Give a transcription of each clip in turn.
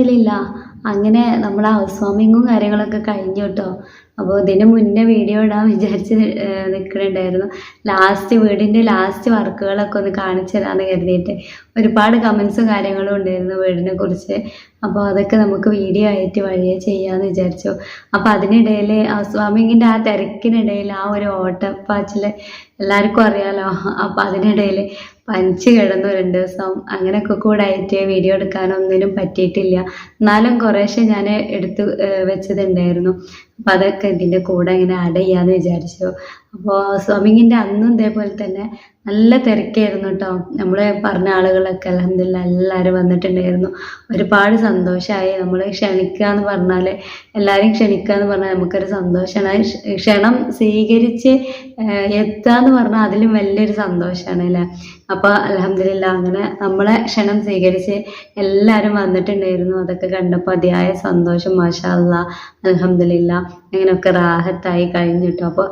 അലഹമില്ല അങ്ങനെ നമ്മൾ ഹൗസ് വാമിങ്ങും കാര്യങ്ങളൊക്കെ കഴിഞ്ഞു കേട്ടോ അപ്പോൾ ഇതിന് മുന്നേ വീഡിയോ ഇടാൻ വിചാരിച്ച് നിൽക്കുന്നുണ്ടായിരുന്നു ലാസ്റ്റ് വീടിന്റെ ലാസ്റ്റ് വർക്കുകളൊക്കെ ഒന്ന് കാണിച്ചു തരാമെന്ന് കരുതിയിട്ട് ഒരുപാട് കമൻസും കാര്യങ്ങളും ഉണ്ടായിരുന്നു വീടിനെ കുറിച്ച്. അപ്പോൾ അതൊക്കെ നമുക്ക് വീഡിയോ ആയിട്ട് വഴിയെ ചെയ്യാമെന്ന് വിചാരിച്ചു. അപ്പോൾ അതിനിടയിൽ ഹൗസ് വാമിങ്ങിന്റെ ആ തിരക്കിനിടയിൽ ആ ഒരു ഓട്ടപ്പാച്ചിൽ എല്ലാവർക്കും അറിയാലോ. അപ്പോൾ അതിനിടയിൽ പനിച്ച് കിടന്നു രണ്ട് ദിവസം. അങ്ങനെയൊക്കെ കൂടെ ആയിട്ട് വീഡിയോ എടുക്കാനൊന്നിനും പറ്റിയിട്ടില്ല. എന്നാലും കുറേശ്ശെ ഞാൻ എടുത്ത് വെച്ചതുണ്ടായിരുന്നു. അപ്പോൾ അതൊക്കെ ഇതിന്റെ കൂടെ ഇങ്ങനെ ആഡ് ചെയ്യാമെന്ന് വിചാരിച്ചു. അപ്പോൾ സ്വിമ്മിങ്ങിന്റെ അന്നും ഇതേപോലെ തന്നെ നല്ല തിരക്കായിരുന്നു കേട്ടോ നമ്മൾ പറഞ്ഞ ആളുകളൊക്കെ അലഹമില്ല എല്ലാവരും വന്നിട്ടുണ്ടായിരുന്നു. ഒരുപാട് സന്തോഷമായി നമ്മൾ ക്ഷണിക്കുക എന്ന് പറഞ്ഞാൽ എല്ലാരും ക്ഷണിക്കുക എന്ന് പറഞ്ഞാൽ നമുക്കൊരു സന്തോഷമാണ് ക്ഷണം സ്വീകരിച്ച് എത്തുക എന്ന് പറഞ്ഞാൽ അതിലും വലിയൊരു സന്തോഷമാണ് അല്ലേ? അപ്പോൾ അലഹമില്ല അങ്ങനെ നമ്മളെ ക്ഷണം സ്വീകരിച്ച് എല്ലാവരും വന്നിട്ടുണ്ടായിരുന്നു. അതൊക്കെ കണ്ടപ്പോൾ അതിയായ സന്തോഷം മാഷാ അല്ലാ അലഹമില്ല അങ്ങനെയൊക്കെ റാഹത്തായി കഴിഞ്ഞിട്ടു അപ്പോൾ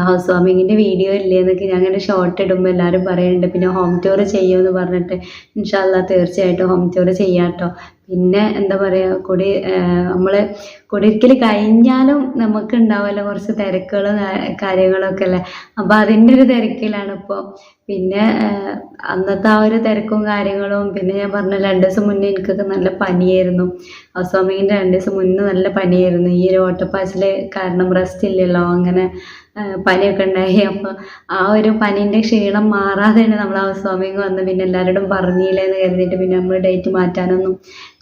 ഹൗസ് വാമിങ്ങിന്റെ വീഡിയോ ഇല്ലേ എന്നൊക്കെ ഞാൻ അങ്ങനെ ഷോർട്ട് ഇടുമ്പോൾ എല്ലാവരും പറയുന്നുണ്ട് പിന്നെ ഹോം ടൂർ ചെയ്യുമെന്ന് പറഞ്ഞിട്ട് ഇൻഷാല്ല തീർച്ചയായിട്ടും ഹോം ടൂർ ചെയ്യാം കേട്ടോ പിന്നെ എന്താ പറയുക കൊടി നമ്മൾ കൊടിയിരിക്കൽ കഴിഞ്ഞാലും നമുക്ക് ഉണ്ടാവുമല്ലോ കുറച്ച് തിരക്കുകളും കാര്യങ്ങളൊക്കെ അല്ലേ അപ്പോൾ അതിന്റെ ഒരു തിരക്കിലാണ് ഇപ്പോൾ പിന്നെ അന്നത്തെ ആ ഒരു തിരക്കും കാര്യങ്ങളും പിന്നെ ഞാൻ പറഞ്ഞ രണ്ട് ദിവസം മുന്നേ എനിക്കൊക്കെ നല്ല പനിയായിരുന്നു. ഹൗസ് രണ്ടു ദിവസം മുന്നേ നല്ല പനിയായിരുന്നു. ഈ ഒരു ഓട്ടപ്പാച്ചിൽ കാരണം റെസ്റ്റ് ഇല്ലല്ലോ അങ്ങനെ പനിയൊക്കെ ഉണ്ടായി. അപ്പോൾ ആ ഒരു പനീന്റെ ക്ഷീണം മാറാതെ തന്നെ നമ്മൾ ആ സ്വാമിങ് വന്ന് പിന്നെ എല്ലാവരോടും പറഞ്ഞില്ലേ എന്ന് കരുതിയിട്ട് പിന്നെ നമ്മൾ ഡേറ്റ് മാറ്റാനൊന്നും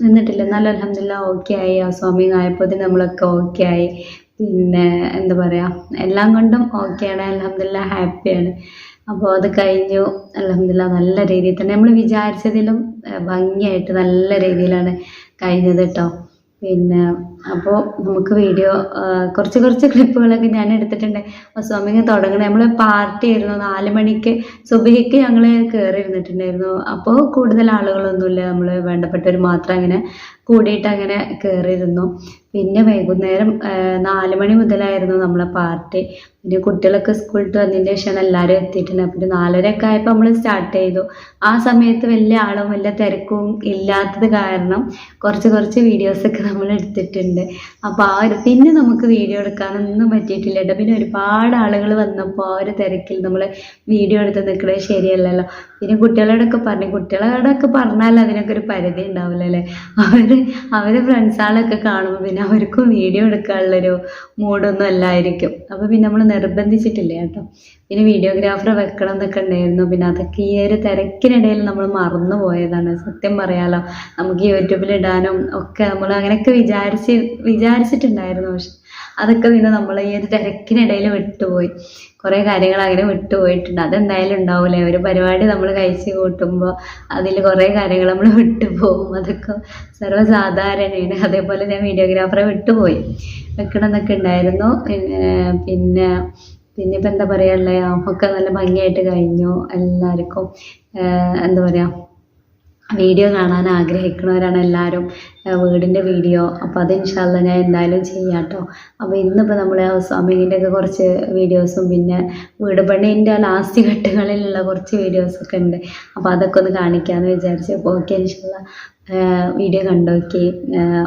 നിന്നിട്ടില്ല. എന്നാലും അലഹമില്ല ഓക്കെ ആയി. ആ സ്വാമിങ് ആയപ്പോൾ നമ്മളൊക്കെ ഓക്കെ ആയി. പിന്നെ എന്താ പറയുക എല്ലാം കൊണ്ടും ആണ്. അലഹമില്ല ഹാപ്പിയാണ് അപ്പോൾ അത് കഴിഞ്ഞു. അലഹമില്ല നല്ല രീതിയിൽ തന്നെ. നമ്മൾ വിചാരിച്ചതിലും ഭംഗിയായിട്ട് നല്ല രീതിയിലാണ് കഴിഞ്ഞത് കേട്ടോ പിന്നെ അപ്പോൾ നമുക്ക് വീഡിയോ കുറച്ച് കുറച്ച് ക്ലിപ്പുകളൊക്കെ ഞാൻ എടുത്തിട്ടുണ്ട്. സ്വാമിങ് തുടങ്ങണേ. നമ്മൾ പാർട്ടി ആയിരുന്നു. നാല് മണിക്ക് സുബഹിക്ക് ഞങ്ങൾ കയറി ഇരുന്നിട്ടുണ്ടായിരുന്നു. അപ്പോൾ കൂടുതൽ ആളുകളൊന്നുമില്ല. നമ്മൾ വേണ്ടപ്പെട്ടവർ മാത്രം അങ്ങനെ കൂടിയിട്ട് അങ്ങനെ കയറിയിരുന്നു പിന്നെ വൈകുന്നേരം നാല് മണി മുതലായിരുന്നു നമ്മളെ പാർട്ടി. പിന്നെ കുട്ടികളൊക്കെ സ്കൂൾ വിട്ട് വന്നതിന് ശേഷമാണ് എല്ലാവരും എത്തിയിട്ടുണ്ട് പിന്നെ ഒരു നാലരയൊക്കെ ആയപ്പോൾ നമ്മൾ സ്റ്റാർട്ട് ചെയ്തു. ആ സമയത്ത് വലിയ ആളും വലിയ തിരക്കും ഇല്ലാത്തത് കാരണം കുറച്ച് കുറച്ച് വീഡിയോസൊക്കെ നമ്മൾ എടുത്തിട്ടുണ്ട്. അപ്പോൾ ആ ഒരു പിന്നെ നമുക്ക് വീഡിയോ എടുക്കാനൊന്നും പറ്റിയിട്ടില്ല കേട്ടോ. പിന്നെ ഒരുപാട് ആളുകൾ വന്നപ്പോൾ ആ ഒരു തിരക്കിൽ നമ്മൾ വീഡിയോ എടുത്ത് നിൽക്കുന്നത് ശരിയല്ലല്ലോ. പിന്നെ കുട്ടികളോടൊക്കെ പറഞ്ഞു കുട്ടികളോടൊക്കെ പറഞ്ഞാൽ അതിനൊക്കെ ഒരു പരിധി ഉണ്ടാവില്ല അല്ലേ അവർ അവർ ഫ്രണ്ട്സുകളൊക്കെ കാണുമ്പോൾ പിന്നെ അവർക്കും വീഡിയോ എടുക്കാനുള്ളൊരു മൂഡൊന്നും അല്ലായിരിക്കും. അപ്പോൾ പിന്നെ നമ്മൾ നിർബന്ധിച്ചിട്ടില്ല കേട്ടോ. പിന്നെ വീഡിയോഗ്രാഫറെ വെക്കണം എന്നൊക്കെ ഉണ്ടായിരുന്നു. പിന്നെ അതൊക്കെ ഈ ഒരു തിരക്കിനിടയിൽ നമ്മൾ മറന്നു പോയതാണ്. സത്യം പറയാലോ. നമുക്ക് യൂട്യൂബിൽ ഇടാനും ഒക്കെ നമ്മൾ അങ്ങനെയൊക്കെ വിചാരിച്ച് വിചാരിച്ചിട്ടുണ്ടായിരുന്നു. പക്ഷെ അതൊക്കെ പിന്നെ നമ്മൾ ഈ ഒരു തിരക്കിനിടയിൽ വിട്ടുപോയി. കുറേ കാര്യങ്ങൾ അങ്ങനെ വിട്ടുപോയിട്ടുണ്ട്. അതെന്തായാലും ഉണ്ടാവില്ലേ ഒരു പരിപാടി നമ്മൾ കഴിച്ച് കൂട്ടുമ്പോൾ അതിൽ കുറേ കാര്യങ്ങൾ നമ്മൾ വിട്ടുപോകും. അതൊക്കെ സർവസാധാരണയാണ്. അതേപോലെ ഞാൻ വീഡിയോഗ്രാഫറെ വിട്ടുപോയി. വെക്കണം എന്നൊക്കെ ഉണ്ടായിരുന്നു. പിന്നെ പിന്നെ ഇപ്പൊ എന്താ പറയുക ഒക്കെ നല്ല ഭംഗിയായിട്ട് കഴിഞ്ഞു. എല്ലാവർക്കും എന്താ പറയുക വീഡിയോ കാണാൻ ആഗ്രഹിക്കുന്നവരാണ് എല്ലാവരും. വീടിന്റെ വീഡിയോ. അപ്പോൾ അത് ഇൻഷാല്ല ഞാൻ എന്തായാലും ചെയ്യാം കേട്ടോ അപ്പോൾ ഇന്നിപ്പോൾ നമ്മൾ ഹൗസ് ഒക്കെ കുറച്ച് വീഡിയോസും പിന്നെ വീട് പണിന്റെ ലാസ്റ്റ് ഘട്ടങ്ങളിലുള്ള കുറച്ച് വീഡിയോസൊക്കെ ഉണ്ട്. അപ്പോൾ അതൊക്കെ ഒന്ന് കാണിക്കാമെന്ന് വിചാരിച്ചു. അപ്പോൾ ഓക്കെ ഇൻഷാല്ല വീഡിയോ കണ്ടോക്കി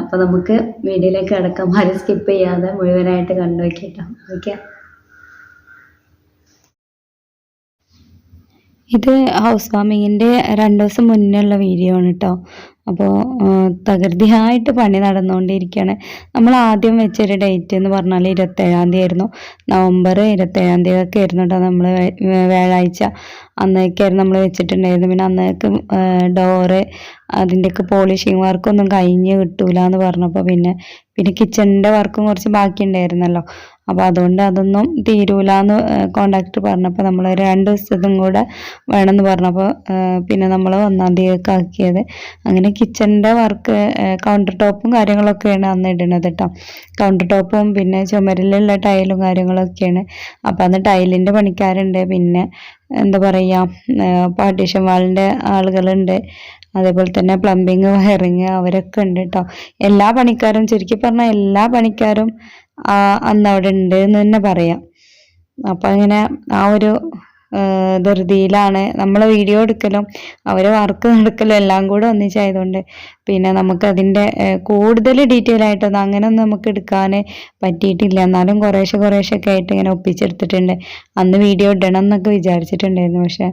അപ്പോൾ നമുക്ക് വീഡിയോയിലേക്ക് കിടക്കാം. ആരും സ്കിപ്പ് ചെയ്യാതെ മുഴുവനായിട്ട് കണ്ടോക്കി കേട്ടോ ഓക്കെ. ഇത് ഹൗസ് വാമിങ്ങിന്റെ രണ്ട് ദിവസം മുന്നേ ഉള്ള വീഡിയോ ആണ് കേട്ടോ അപ്പോൾ തകൃതിയായിട്ട് പണി നടന്നുകൊണ്ടിരിക്കുകയാണ്. നമ്മൾ ആദ്യം വെച്ചൊരു ഡേറ്റ് എന്ന് പറഞ്ഞാൽ ഇരുപത്തേഴാം തീയതി ആയിരുന്നു. നവംബർ ഇരുപത്തേഴാം തീയതി ഒക്കെ ആയിരുന്നു കേട്ടോ നമ്മൾ വ്യാഴാഴ്ച. അന്നേക്കായിരുന്നു നമ്മൾ വെച്ചിട്ടുണ്ടായിരുന്നു പിന്നെ അന്നേക്ക് ഡോറ് അതിന്റെയൊക്കെ പോളിഷിങ് വർക്കൊന്നും കഴിഞ്ഞ് കിട്ടൂല എന്ന് പറഞ്ഞപ്പോൾ പിന്നെ പിന്നെ കിച്ചണിന്റെ വർക്കും കുറച്ച് ബാക്കി ഉണ്ടായിരുന്നല്ലോ അപ്പോൾ അതുകൊണ്ട് അതൊന്നും തീരൂല എന്ന് കോണ്ടാക്ടർ പറഞ്ഞപ്പോൾ നമ്മൾ രണ്ട് ദിവസത്തും കൂടെ വേണമെന്ന് പറഞ്ഞപ്പോൾ പിന്നെ നമ്മൾ ഒന്നാം തീയതി ആക്കിയത്. അങ്ങനെ കിച്ചണിന്റെ വർക്ക് കൗണ്ടർ ടോപ്പും കാര്യങ്ങളൊക്കെയാണ് അന്ന് ഇടുന്നത് കേട്ടോ കൗണ്ടർ ടോപ്പും പിന്നെ ചുമരിലുള്ള ടൈലും കാര്യങ്ങളൊക്കെയാണ്. അപ്പോൾ അന്ന് ടൈലിന്റെ പണിക്കാരുണ്ട്. പിന്നെ എന്താ പറയുക പാർട്ടീഷൻ വാളിന്റെ ആളുകളുണ്ട്. അതേപോലെ തന്നെ പ്ലംബിങ് വയറിങ് അവരൊക്കെ ഉണ്ട് കേട്ടോ എല്ലാ പണിക്കാരും ചുരുക്കി പറഞ്ഞാൽ എല്ലാ പണിക്കാരും അന്ന് അവിടെ ഉണ്ട് എന്ന് തന്നെ പറയാം. അപ്പം അങ്ങനെ ആ ഒരു ധൃതിയിലാണ്. നമ്മൾ വീഡിയോ എടുക്കലും അവർ വർക്ക് നടക്കലും എല്ലാം കൂടെ ഒന്നിച്ചായതുകൊണ്ട് പിന്നെ നമുക്കതിന്റെ കൂടുതൽ ഡീറ്റെയിൽ ആയിട്ടൊന്നും അങ്ങനെയൊന്നും നമുക്ക് എടുക്കാൻ പറ്റിയിട്ടില്ല. എന്നാലും കുറേശ്ശെ കുറേശ്ശെ ഒക്കെ ആയിട്ട് ഇങ്ങനെ ഒപ്പിച്ചെടുത്തിട്ടുണ്ട്. അന്ന് വീഡിയോ ഇടണം എന്നൊക്കെ വിചാരിച്ചിട്ടുണ്ടായിരുന്നു. പക്ഷെ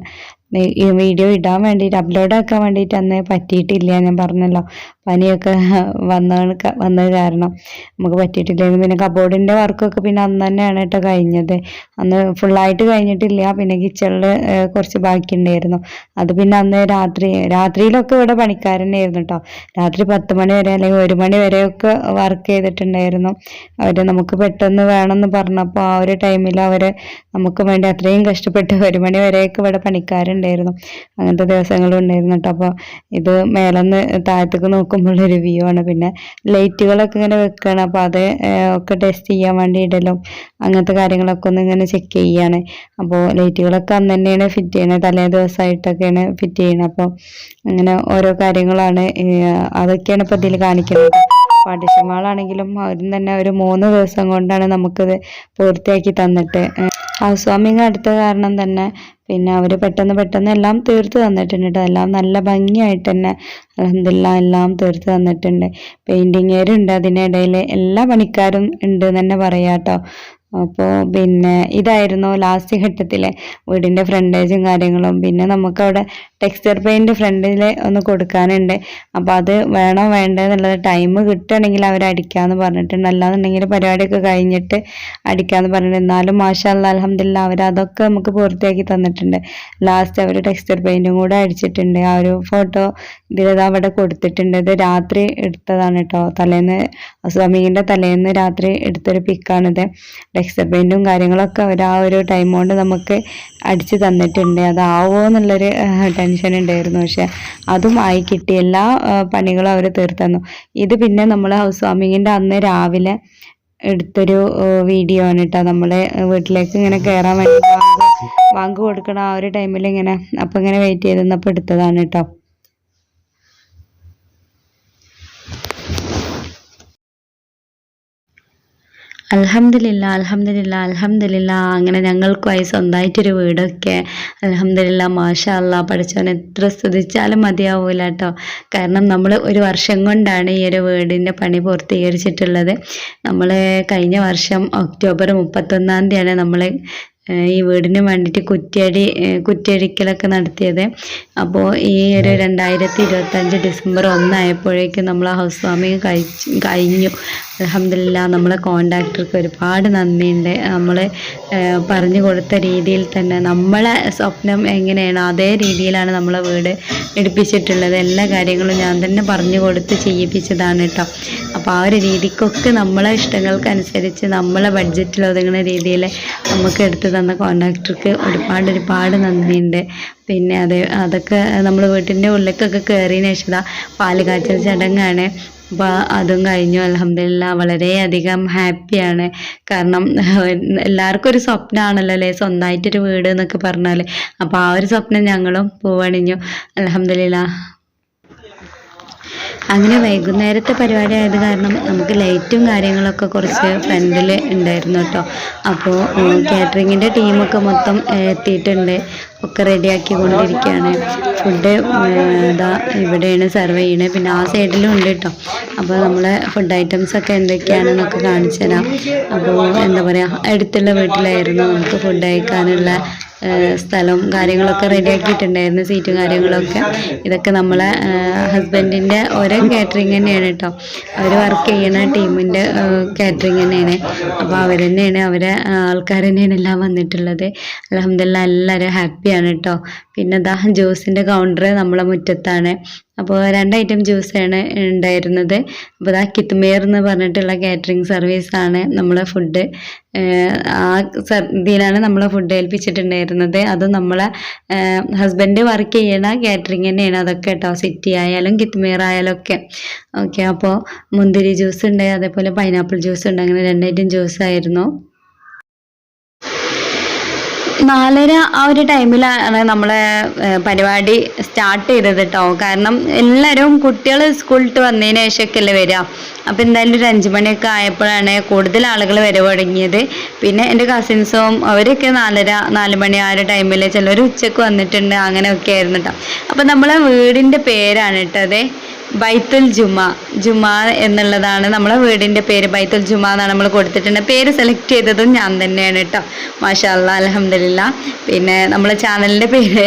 വീഡിയോ ഇടാൻ വേണ്ടിയിട്ട് അപ്ലോഡ് ആക്കാൻ വേണ്ടിയിട്ട് അന്ന് പറ്റിയിട്ടില്ല ഞാൻ പറഞ്ഞല്ലോ. പനിയൊക്കെ വന്നതാണ് വന്നത് കാരണം. നമുക്ക് പറ്റിയിട്ടില്ലായിരുന്നു പിന്നെ കബോർഡിന്റെ വർക്കൊക്കെ പിന്നെ അന്ന് തന്നെയാണ് കേട്ടോ കഴിഞ്ഞത്. അന്ന് ഫുള്ളായിട്ട് കഴിഞ്ഞിട്ടില്ല പിന്നെ കിച്ചണിൽ കുറച്ച് ബാക്കിയുണ്ടായിരുന്നു. അത് പിന്നെ അന്ന് രാത്രി രാത്രിയിലൊക്കെ ഇവിടെ പണിക്കാരനായിരുന്നു കേട്ടോ. രാത്രി പത്ത് മണി വരെ അല്ലെങ്കിൽ ഒരു മണി വരെയൊക്കെ വർക്ക് ചെയ്തിട്ടുണ്ടായിരുന്നു. അവർ നമുക്ക് പെട്ടെന്ന് വേണമെന്ന് പറഞ്ഞപ്പോൾ ആ ഒരു ടൈമിൽ അവർ നമുക്ക് വേണ്ടി അത്രയും കഷ്ടപ്പെട്ട് ഒരു മണി വരെയൊക്കെ ഇവിടെ പണിക്കാരുണ്ടായിരുന്നു അങ്ങനത്തെ ദിവസങ്ങളും ഉണ്ടായിരുന്നു കേട്ടോ അപ്പോൾ ഇത് മേലെന്ന് താഴത്തേക്ക് നോക്കുമ്പോഴുള്ളൊരു വ്യൂ ആണ്. പിന്നെ ലൈറ്റുകളൊക്കെ ഇങ്ങനെ വെക്കുകയാണ് അപ്പോൾ അത് ഒക്കെ ടെസ്റ്റ് ചെയ്യാൻ വേണ്ടി ഇടലും അങ്ങനത്തെ കാര്യങ്ങളൊക്കെ ഒന്ന് ഇങ്ങനെ ചെക്ക് ചെയ്യാണ്. അപ്പോൾ ലൈറ്റുകളൊക്കെ അന്ന് തന്നെയാണ് ഫിറ്റ് ചെയ്യണത് തലേ ദിവസമായിട്ടൊക്കെയാണ് ഫിറ്റ് ചെയ്യണത് അപ്പോൾ അങ്ങനെ ഓരോ കാര്യങ്ങളാണ് അതൊക്കെയാണ് ഇപ്പോൾ ഇതിൽ കാണിക്കുന്നത്. പാട്ടിഷമാളാണെങ്കിലും അവരും തന്നെ ഒരു മൂന്ന് ദിവസം കൊണ്ടാണ് നമുക്കിത് പൂർത്തിയാക്കി തന്നിട്ട് ഹൗസ് വാമിങ് അടുത്ത കാരണം തന്നെ. പിന്നെ അവർ പെട്ടെന്ന് പെട്ടെന്ന് എല്ലാം തീർത്ത് തന്നിട്ടുണ്ട് എല്ലാം നല്ല ഭംഗിയായിട്ട് തന്നെ അലഹമില്ല എല്ലാം തീർത്ത് തന്നിട്ടുണ്ട്. പെയിന്റിങ്ങേരുണ്ട് അതിനിടയിൽ എല്ലാ പണിക്കാരും ഉണ്ട് എന്ന് തന്നെ പറയാം കേട്ടോ. അപ്പോൾ പിന്നെ ഇതായിരുന്നു ലാസ്റ്റ് ഘട്ടത്തിലെ വീടിന്റെ ഫ്രണ്ടേജും കാര്യങ്ങളും. പിന്നെ നമുക്കവിടെ ടെക്സ്ചർ പെയിന്റ് ഫ്രണ്ടിൽ ഒന്ന് കൊടുക്കാനുണ്ട്. അപ്പോൾ അത് വേണോ വേണ്ട എന്നുള്ളത് ടൈം കിട്ടുകയാണെങ്കിൽ അവർ അടിക്കാമെന്ന് പറഞ്ഞിട്ടുണ്ട്. അല്ലാന്നുണ്ടെങ്കിൽ പരിപാടിയൊക്കെ കഴിഞ്ഞിട്ട് അടിക്കാമെന്ന് പറഞ്ഞിട്ടുണ്ട്. എന്നാലും മാഷല്ല അലഹമില്ല അവർ അതൊക്കെ നമുക്ക് പൂർത്തിയാക്കി തന്നിട്ടുണ്ട്. ലാസ്റ്റ് അവർ ടെക്സ്ചർ പെയിന്റും കൂടെ അടിച്ചിട്ടുണ്ട്. ആ ഒരു ഫോട്ടോ ഇതിലത് അവിടെ കൊടുത്തിട്ടുണ്ട്. ഇത് രാത്രി എടുത്തതാണ് കേട്ടോ തലേന്ന് സ്വാമീന്റെ തലേന്ന് രാത്രി എടുത്തൊരു പിക്കാണിത് പെയിന്റും കാര്യങ്ങളൊക്കെ അവർ ആ ഒരു ടൈം കൊണ്ട് നമുക്ക് അടിച്ച് തന്നിട്ടുണ്ട്. അതാവോ എന്നുള്ളൊരു ടെൻഷൻ ഉണ്ടായിരുന്നു. പക്ഷെ അതും ആയി കിട്ടി. എല്ലാ പണികളും അവർ തീർത്തന്നു ഇത് പിന്നെ നമ്മൾ ഹൗസ് വാമിങ്ങിന്റെ അന്ന് രാവിലെ എടുത്തൊരു വീഡിയോ ആണ് കേട്ടോ നമ്മൾ വീട്ടിലേക്ക് ഇങ്ങനെ കയറാൻ വേണ്ടി വാങ്ക് കൊടുക്കണ ആ ഒരു ടൈമിൽ ഇങ്ങനെ അപ്പം ഇങ്ങനെ വെയിറ്റ് ചെയ്ത് നിന്നപ്പോൾ എടുത്തതാണ് കേട്ടോ അൽഹംദുലില്ല അൽഹംദുലില്ല അൽഹംദുലില്ല അങ്ങനെ ഞങ്ങൾക്കുമായി സ്വന്തമായിട്ടൊരു വീടൊക്കെ അൽഹംദുലില്ല മാഷാ അല്ലാ പഠിച്ചവൻ എത്ര സ്തുതിച്ചാലും മതിയാവൂല കേട്ടോ കാരണം നമ്മൾ ഒരു വർഷം കൊണ്ടാണ് ഈ ഒരു വീടിന്റെ പണി പൂർത്തീകരിച്ചിട്ടുള്ളത്. നമ്മൾ കഴിഞ്ഞ വർഷം ഒക്ടോബർ മുപ്പത്തൊന്നാം തീയതിയാണ് നമ്മൾ ഈ വീടിന് വേണ്ടിയിട്ട് കുറ്റിയടി കുറ്റിയടിക്കലൊക്കെ നടത്തിയത്. അപ്പോൾ ഈ ഒരു രണ്ടായിരത്തി ഇരുപത്തഞ്ച് ഡിസംബർ ഒന്നായപ്പോഴേക്കും നമ്മൾ ഹൗസ് വാമിങ് കഴിച്ച് കഴിഞ്ഞു. അലഹമില്ല നമ്മളെ കോണ്ടാക്ടർക്ക് ഒരുപാട് നന്ദിയുണ്ട്. നമ്മൾ പറഞ്ഞു കൊടുത്ത രീതിയിൽ തന്നെ നമ്മളെ സ്വപ്നം എങ്ങനെയാണ് അതേ രീതിയിലാണ് നമ്മളെ വീട് എടുപ്പിച്ചിട്ടുള്ളത്. എല്ലാ കാര്യങ്ങളും ഞാൻ തന്നെ പറഞ്ഞു കൊടുത്ത് ചെയ്യിപ്പിച്ചതാണ് കേട്ടോ അപ്പോൾ ആ ഒരു രീതിക്കൊക്കെ നമ്മളെ ഇഷ്ടങ്ങൾക്കനുസരിച്ച് നമ്മളെ ബഡ്ജറ്റിൽ ഒതുങ്ങുന്ന രീതിയിൽ നമുക്ക് എടുത്തു തന്ന കോണ്ടാക്ടർക്ക് ഒരുപാട് ഒരുപാട് നന്ദിയുണ്ട്. പിന്നെ അത് അതൊക്കെ നമ്മൾ വീട്ടിന്റെ ഉള്ളിലേക്കൊക്കെ കയറിയതിന് ശേഷം പാൽ കാച്ചൽ ചടങ്ങാണ്. അപ്പോൾ അതും കഴിഞ്ഞു. അലഹമില്ല വളരെയധികം ഹാപ്പിയാണ്. കാരണം എല്ലാവർക്കും ഒരു സ്വപ്നമാണല്ലോ അല്ലേ? സ്വന്തമായിട്ടൊരു വീട് എന്നൊക്കെ പറഞ്ഞാൽ അപ്പോൾ ആ ഒരു സ്വപ്നം ഞങ്ങളും പൂവണിഞ്ഞു. അലഹമില്ല അങ്ങനെ വൈകുന്നേരത്തെ പരിപാടി ആയത് കാരണം നമുക്ക് ലൈറ്റും കാര്യങ്ങളൊക്കെ കുറച്ച് ഫ്രണ്ടിൽ ഉണ്ടായിരുന്നു കേട്ടോ. അപ്പോൾ കാറ്ററിങ്ങിന്റെ ടീമൊക്കെ മൊത്തം എത്തിയിട്ടുണ്ട്. ഒക്കെ റെഡിയാക്കി കൊണ്ടിരിക്കുകയാണ് ഫുഡ് ഇതാ ഇവിടെയാണ് സെർവ് ചെയ്യണത് പിന്നെ ആ സൈഡിലും ഉണ്ട് കേട്ടോ. അപ്പോൾ നമ്മളെ ഫുഡ് ഐറ്റംസ് ഒക്കെ എന്തൊക്കെയാണെന്നൊക്കെ കാണിച്ചു തരാം. അപ്പോൾ എന്താ പറയുക അടുത്തുള്ള വീട്ടിലായിരുന്നു നമുക്ക് ഫുഡ് കഴിക്കാനുള്ള സ്ഥലവും കാര്യങ്ങളൊക്കെ റെഡിയാക്കിയിട്ടുണ്ടായിരുന്നു സീറ്റും കാര്യങ്ങളൊക്കെ. ഇതൊക്കെ നമ്മളെ ഹസ്ബൻഡിന്റെ ഓരോ കാറ്ററിങ് തന്നെയാണ് കേട്ടോ അവർ വർക്ക് ചെയ്യുന്ന ടീമിന്റെ കാറ്ററിങ് തന്നെയാണ്. അപ്പോൾ അവർ തന്നെയാണ് അവരെ ആൾക്കാർ തന്നെയാണ് എല്ലാം വന്നിട്ടുള്ളത്. അലഹമില്ല എല്ലാവരും ഹാപ്പിയാണ് കേട്ടോ പിന്നെ ദാ ജ്യൂസിന്റെ കൗണ്ടർ നമ്മളെ മുറ്റത്താണ്. അപ്പോൾ രണ്ട് ഐറ്റം ജ്യൂസാണ് ഉണ്ടായിരുന്നത്. അപ്പോൾ ആ കിത്മേർ എന്ന് പറഞ്ഞിട്ടുള്ള കാറ്ററിംഗ് സർവീസാണ് നമ്മളെ ഫുഡ് ആ സർ ഇതിലാണ് നമ്മളെ ഫുഡ് ഏൽപ്പിച്ചിട്ടുണ്ടായിരുന്നത്. അത് നമ്മളെ ഹസ്ബൻഡ് വർക്ക് ചെയ്യണ കാറ്ററിംഗ് തന്നെയാണ് അതൊക്കെ കേട്ടോ സിറ്റി ആയാലും കിത്മേർ ആയാലും ഒക്കെ. ഓക്കെ അപ്പോൾ മുന്തിരി ജ്യൂസ് ഉണ്ട് അതേപോലെ പൈനാപ്പിൾ ജ്യൂസ് ഉണ്ട് അങ്ങനെ രണ്ട് ഐറ്റം ജ്യൂസ് ആയിരുന്നു. നാലര ആ ഒരു ടൈമിലാണ് നമ്മളെ പരിപാടി സ്റ്റാർട്ട് ചെയ്തത് കേട്ടോ കാരണം എല്ലാവരും കുട്ടികൾ സ്കൂളിട്ട് വന്നതിന് ശേഷമൊക്കെ അല്ലേ വരിക അപ്പോൾ എന്തായാലും ഒരു അഞ്ച് മണിയൊക്കെ ആയപ്പോഴാണ് കൂടുതൽ ആളുകൾ വരവ് തുടങ്ങിയത്. പിന്നെ എന്റെ കസിൻസും അവരൊക്കെ നാലര നാല് മണി ആ ഒരു ടൈമിൽ ചിലർ ഉച്ചയ്ക്ക് വന്നിട്ടുണ്ട് അങ്ങനെയൊക്കെ ആയിരുന്നു കേട്ടോ അപ്പം നമ്മളെ വീടിന്റെ പേരാണ് കേട്ടോ അതെ. ബൈത്തുൽ ജുമ. ജുമ എന്നുള്ളതാണ് നമ്മളെ വീടിന്റെ പേര്. ബൈത്തുൽ ജുമ എന്നാണ് നമ്മൾ കൊടുത്തിട്ടുണ്ട് പേര് സെലക്ട് ചെയ്തതും ഞാൻ തന്നെയാണ് കേട്ടോ മാഷാല്ല അലഹമില്ല പിന്നെ നമ്മളെ ചാനലിന്റെ പേര്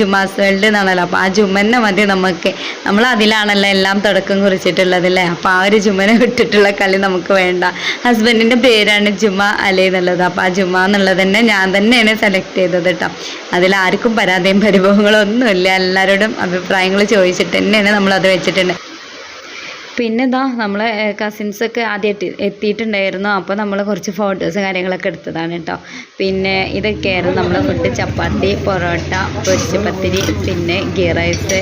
ജുമാസ് വേൾഡ് എന്നാണല്ലോ. അപ്പോൾ ആ ജുമന്നെ മതി നമുക്ക്. നമ്മൾ അതിലാണല്ലോ എല്ലാം തുടക്കം കുറിച്ചിട്ടുള്ളത് അല്ലേ അപ്പോൾ ആ ഒരു ജുമനെ വിട്ടിട്ടുള്ള കളി നമുക്ക് വേണ്ട. ഹസ്ബൻഡിന്റെ പേരാണ് ജുമ അലി എന്നുള്ളത്. അപ്പോൾ ആ ജുമ എന്നുള്ളത് തന്നെ ഞാൻ തന്നെയാണ് സെലക്ട് ചെയ്തത് കേട്ടോ അതിൽ ആർക്കും പരാതിയും പരിഭവങ്ങളൊന്നുമില്ല. എല്ലാവരോടും അഭിപ്രായങ്ങൾ ചോദിച്ചിട്ട് തന്നെയാണ് നമ്മളത് വെച്ചിട്ടുണ്ട് പിന്നെ ഇതാ നമ്മളെ കസിൻസൊക്കെ ആദ്യം എത്തി എത്തിയിട്ടുണ്ടായിരുന്നു. അപ്പോൾ നമ്മൾ കുറച്ച് ഫോട്ടോസ് കാര്യങ്ങളൊക്കെ എടുത്തതാണ് കേട്ടോ പിന്നെ ഇതൊക്കെയായിരുന്നു നമ്മളെ ഫുഡ് ചപ്പാത്തി പൊറോട്ട പൊരിച്ച പത്തിരി പിന്നെ ഗീ റൈസ്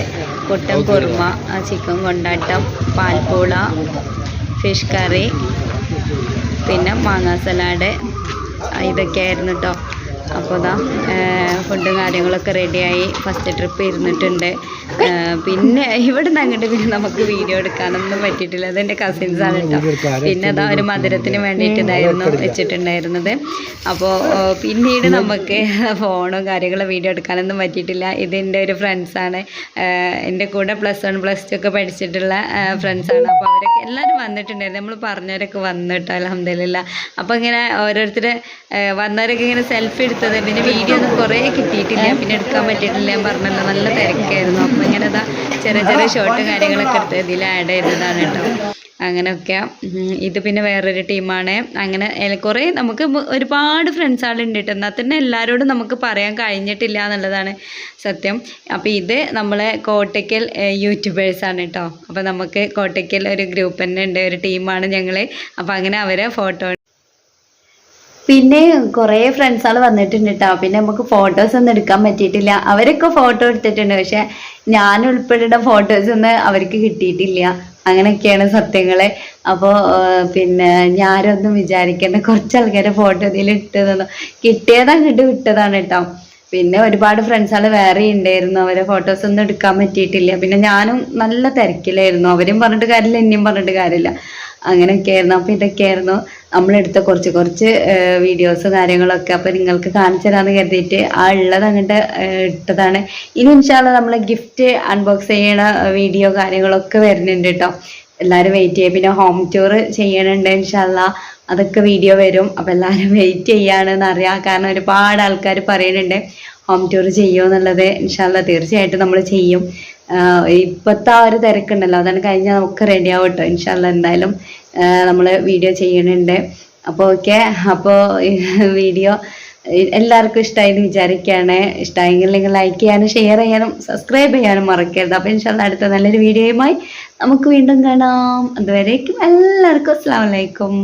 പുട്ടൻ കുറുമ ചിക്കൻ കൊണ്ടാട്ടം പാൽപ്പൂള ഫിഷ് കറി പിന്നെ മാങ്ങാ സലാഡ് ഇതൊക്കെയായിരുന്നു കേട്ടോ അപ്പോൾ ഇതാ ഫുഡും കാര്യങ്ങളൊക്കെ റെഡിയായി. ഫസ്റ്റ് ട്രിപ്പ് ഇരുന്നിട്ടുണ്ട്. പിന്നെ ഇവിടെ നിന്ന് അങ്ങോട്ട് പിന്നെ നമുക്ക് വീഡിയോ എടുക്കാനൊന്നും പറ്റിയിട്ടില്ല. അതെന്റെ കസിൻസ് ആണ് കേട്ടോ പിന്നെ അതാ ഒരു മധുരത്തിന് വേണ്ടിയിട്ട് ഇതായിരുന്നു വെച്ചിട്ടുണ്ടായിരുന്നത്. അപ്പോൾ പിന്നീട് നമുക്ക് ഫോണും കാര്യങ്ങളും വീഡിയോ എടുക്കാനൊന്നും പറ്റിയിട്ടില്ല. ഇതെന്റെ ഒരു ഫ്രണ്ട്സാണ് എന്റെ കൂടെ പ്ലസ് വൺ പ്ലസ് ടു ഒക്കെ പഠിച്ചിട്ടുള്ള ഫ്രണ്ട്സാണ് അപ്പോൾ അവരൊക്കെ എല്ലാവരും വന്നിട്ടുണ്ടായിരുന്നു. നമ്മൾ പറഞ്ഞവരൊക്കെ വന്നു വന്നിട്ടോ അലഹമില്ല അപ്പോൾ ഇങ്ങനെ ഓരോരുത്തർ വന്നവരൊക്കെ ഇങ്ങനെ സെൽഫി എടുത്തത് പിന്നെ വീഡിയോ ഒന്നും കുറേ കിട്ടിയിട്ടില്ല. പിന്നെ എടുക്കാൻ പറ്റിയിട്ടില്ല. ഞാൻ പറഞ്ഞല്ലോ നല്ല തിരക്കായിരുന്നു. അപ്പം ഇങ്ങനെ ഇതാ ചെറിയ ചെറിയ ഷോർട്ട് കാര്യങ്ങളൊക്കെ എടുത്ത് ഇതിൽ ആഡ് ചെയ്തതാണ് കേട്ടോ. അങ്ങനെയൊക്കെ. ഇത് പിന്നെ വേറൊരു ടീമാണ് അങ്ങനെ കുറേ നമുക്ക് ഒരുപാട് ഫ്രണ്ട്സ് ആളുണ്ട് കേട്ടോ. എന്നാൽ തന്നെ എല്ലാവരോടും നമുക്ക് പറയാൻ കഴിഞ്ഞിട്ടില്ല എന്നുള്ളതാണ് സത്യം. അപ്പോൾ ഇത് നമ്മളെ കോട്ടയ്ക്കൽ യൂട്യൂബേഴ്സാണ് കേട്ടോ. അപ്പോൾ നമുക്ക് കോട്ടയ്ക്കൽ ഒരു ഗ്രൂപ്പ് തന്നെ ഉണ്ട് ഒരു ടീമാണ് ഞങ്ങൾ അപ്പോൾ അങ്ങനെ അവരെ ഫോട്ടോ പിന്നെ കുറേ ഫ്രണ്ട്സുകൾ വന്നിട്ടുണ്ട് കേട്ടോ പിന്നെ നമുക്ക് ഫോട്ടോസ് ഒന്നും എടുക്കാൻ പറ്റിയിട്ടില്ല. അവരൊക്കെ ഫോട്ടോ എടുത്തിട്ടുണ്ട്. പക്ഷെ ഞാൻ ഉൾപ്പെടെയുള്ള ഫോട്ടോസ് ഒന്നും അവർക്ക് കിട്ടിയിട്ടില്ല. അങ്ങനെയൊക്കെയാണ് സത്യങ്ങൾ അപ്പോൾ പിന്നെ ഞാനൊന്നും വിചാരിക്കേണ്ട. കുറച്ച് ആൾക്കാരെ ഫോട്ടോ ഇതിൽ ഇട്ടതെന്നു കിട്ടിയത് അങ്ങോട്ട് വിട്ടതാണ് കേട്ടോ പിന്നെ ഒരുപാട് ഫ്രണ്ട്സുകൾ വേറെ ഉണ്ടായിരുന്നു അവരെ ഫോട്ടോസ് ഒന്നും എടുക്കാൻ പറ്റിയിട്ടില്ല. പിന്നെ ഞാനും നല്ല തിരക്കിലായിരുന്നു. അവരും പറഞ്ഞിട്ട് കാര്യമില്ല എന്നെയും പറഞ്ഞിട്ട് കാര്യമില്ല. അങ്ങനെയൊക്കെ ആയിരുന്നു. അപ്പോൾ ഇതൊക്കെയായിരുന്നു നമ്മളെടുത്ത കുറച്ച് കുറച്ച് വീഡിയോസ് കാര്യങ്ങളൊക്കെ അപ്പോൾ നിങ്ങൾക്ക് കാണിച്ചു തരാമെന്ന് കരുതിയിട്ട് ആ ഉള്ളത് അങ്ങോട്ട് ഇട്ടതാണ്. ഇനി ഇൻഷാല്ല നമ്മൾ ഗിഫ്റ്റ് അൺബോക്സ് ചെയ്യണ വീഡിയോ കാര്യങ്ങളൊക്കെ വരുന്നുണ്ട് കേട്ടോ എല്ലാവരും വെയിറ്റ് ചെയ്യുക. പിന്നെ ഹോം ടൂർ ചെയ്യണുണ്ട് ഇൻഷാല്ല അതൊക്കെ വീഡിയോ വരും. അപ്പോൾ എല്ലാവരും വെയിറ്റ് ചെയ്യാണെന്ന് അറിയാം. കാരണം ഒരുപാട് ആൾക്കാർ പറയുന്നുണ്ട് ഹോം ടൂർ ചെയ്യുമോ എന്നുള്ളത്. ഇൻഷാല്ല തീർച്ചയായിട്ടും നമ്മൾ ചെയ്യും. ഇപ്പോഴത്തെ ആ ഒരു തിരക്കുണ്ടല്ലോ. അതാണ് കഴിഞ്ഞാൽ നമുക്ക് റെഡി ആവും കേട്ടോ ഇൻഷാല്ല എന്തായാലും നമ്മൾ വീഡിയോ ചെയ്യണുണ്ട്. അപ്പോൾ ഓക്കെ അപ്പോൾ വീഡിയോ എല്ലാവർക്കും ഇഷ്ടമായി എന്ന് വിചാരിക്കുകയാണ് ഇഷ്ടമായെങ്കിൽ നിങ്ങൾ ലൈക്ക് ചെയ്യാനും ഷെയർ ചെയ്യാനും സബ്സ്ക്രൈബ് ചെയ്യാനും മറക്കരുത്. അപ്പോൾ ഇൻഷാല്ല അടുത്ത നല്ലൊരു വീഡിയോയുമായി നമുക്ക് വീണ്ടും കാണാം. അതുവരേക്കും എല്ലാവർക്കും അസ്സാം വലൈക്കും